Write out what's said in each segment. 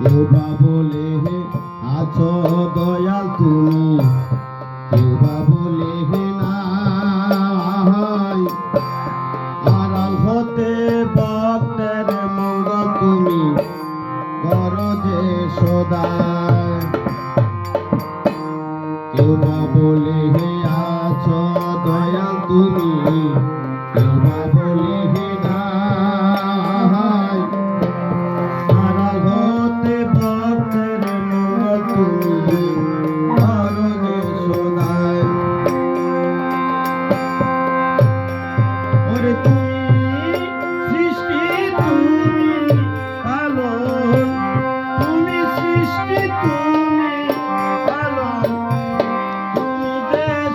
কেবা বলে হে, আছো দয়াল তুমি। কেবা বলে হে, নাই। আড়াল হতে ভক্তের মঙ্গল তুমি। কর যে সদায় কেবা বলে হে, আছো দয়াল তুমি। কেবা বলে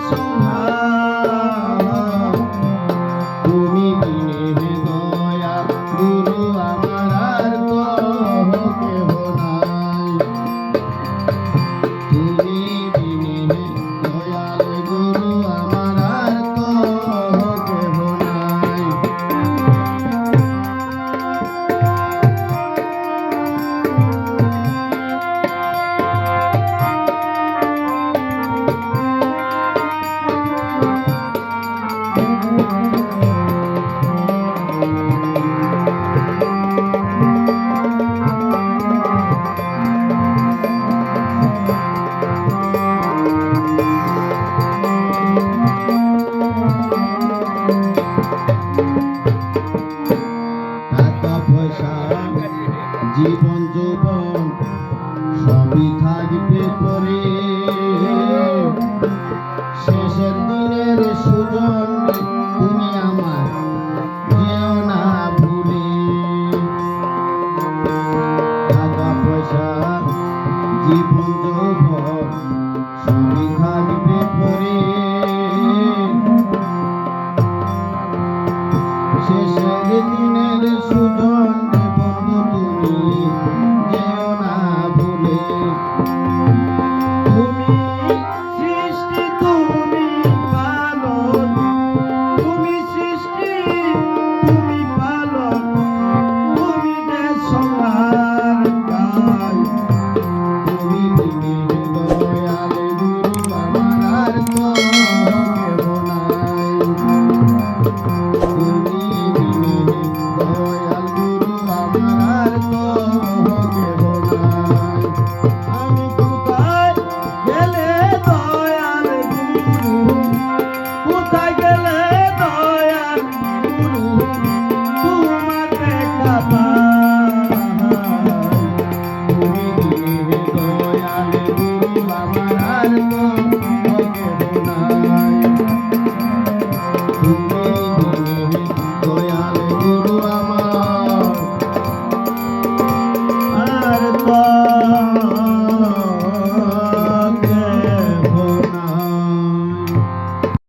যে সুহান